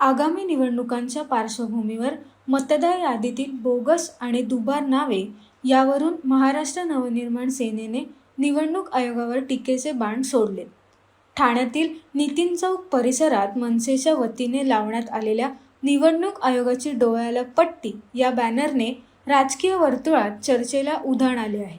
आगामी निवडणुकांच्या पार्श्वभूमीवर मतदार यादीतील बोगस आणि दुबार नावे यावरून महाराष्ट्र नवनिर्माण सेनेने निवडणूक आयोगावर टीकेचे बाण सोडले. ठाण्यातील नितीन चौक परिसरात मनसेच्या वतीने लावण्यात आलेल्या निवडणूक आयोगाची डोळ्याला पट्टी या बॅनरने राजकीय वर्तुळात चर्चेला उधाण आले आहे.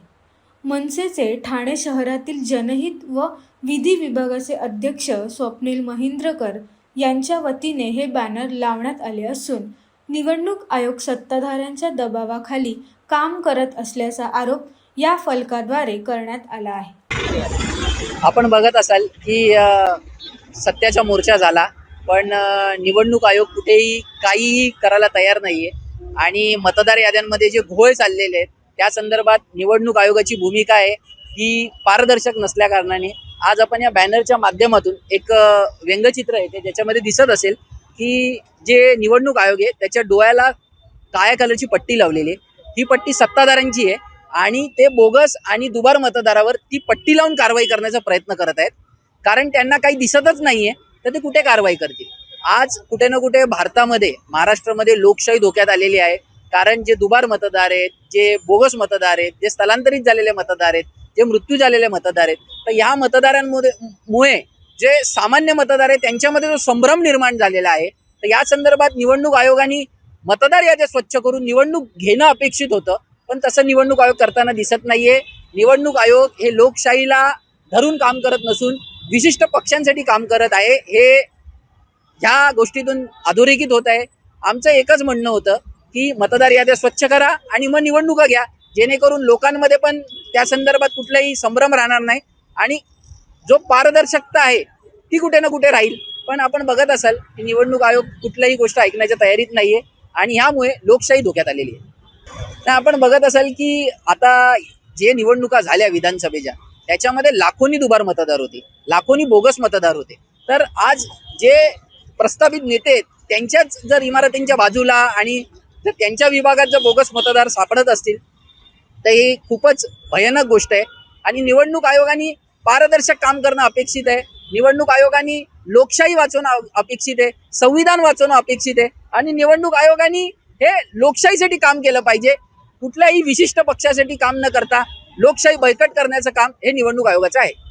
मनसेचे ठाणे शहरातील जनहित व विधी विभागाचे अध्यक्ष स्वप्नील महिंद्रकर यांच्या वतीने हे बॅनर लावण्यात आले असून निवडणूक आयोग सत्ताधाऱ्यांच्या दबावाखाली काम करत असल्याचा आरोप या फलकाद्वारे करण्यात आला आहे. आपण बघत असाल की सत्याचा मोर्चा झाला पण निवडणूक आयोग कुठेही काहीही करायला तयार नाहीये. आणि मतदार याद्यांमध्ये जे घोळ चाललेले आहेत त्या संदर्भात निवडणूक आयोगाची भूमिका आहे ही पारदर्शक नसल्या कारणाने आज आपण या बॅनरच्या माध्यमातून एक व्यंगचित्र आहे ते ज्याच्यामध्ये दिसत असेल की जे निवडणूक आयोग आहे त्याच्या डोळ्याला काळ्या कलरची पट्टी लावलेली आहे. ही पट्टी सत्ताधाऱ्यांची आहे आणि ते बोगस आणि दुबार मतदारावर ती पट्टी लावून कारवाई करण्याचा प्रयत्न करत आहेत. कारण त्यांना काही दिसतच नाहीये तर ते कुठे कारवाई करतील? आज कुठे ना कुठे भारतामध्ये महाराष्ट्रामध्ये लोकशाही धोक्यात आलेली आहे. कारण जे दुबार मतदार आहेत जे बोगस मतदार आहेत जे स्थलांतरित झालेले मतदार आहेत जे मृत्यू झालेले मतदार आहेत. तर ह्या मतदारांमध्ये मुळे जे सामान्य मतदार आहेत त्यांच्यामध्ये जो संभ्रम निर्माण झालेला आहे तर या संदर्भात निवडणूक आयोगाने मतदार याद्या स्वच्छ करून निवडणूक घेणं अपेक्षित होतं. पण तसं निवडणूक आयोग करताना दिसत नाहीये. निवडणूक आयोग हे लोकशाहीला धरून काम करत नसून विशिष्ट पक्षांसाठी काम करत आहे. हे ह्या गोष्टीतून अधोरेखित होत आहे. आमचं एकच म्हणणं होतं की मतदार याद्या स्वच्छ करा आणि मग निवडणुका घ्या. जेणेकरून लोकांमध्ये पण त्या संदर्भात कुठलाही संभ्रम राहणार नाही. आणि जो पारदर्शकता आहे ती कुठे ना कुठे राहील. पण आपण बघत असाल की निवडणूक आयोग कुठल्याही गोष्ट ऐकण्याच्या तयारीत नाहीये आणि ह्यामुळे लोकशाही धोक्यात आलेली आहे. आपण बघत असाल की आता जे निवडणुका झाल्या विधानसभेच्या त्याच्यामध्ये लाखोनी दुबार मतदार होते लाखोनी बोगस मतदार होते. तर आज जे प्रस्तावित नेते त्यांच्याच जर इमारतींच्या बाजूला आणि जर त्यांच्या विभागात जर बोगस मतदार सापडत असतील तर ही खूपच भयानक गोष्ट आहे. आणि निवडणूक आयोगाने पारदर्शक काम करणं अपेक्षित आहे. निवडणूक आयोगाने लोकशाही वाचवणं अपेक्षित आहे. संविधान वाचवणं अपेक्षित आहे. आणि निवडणूक आयोगाने हे लोकशाहीसाठी काम केलं पाहिजे. कुठल्याही विशिष्ट पक्षासाठी काम न करता लोकशाही बळकट करण्याचं काम हे निवडणूक आयोगाचं आहे.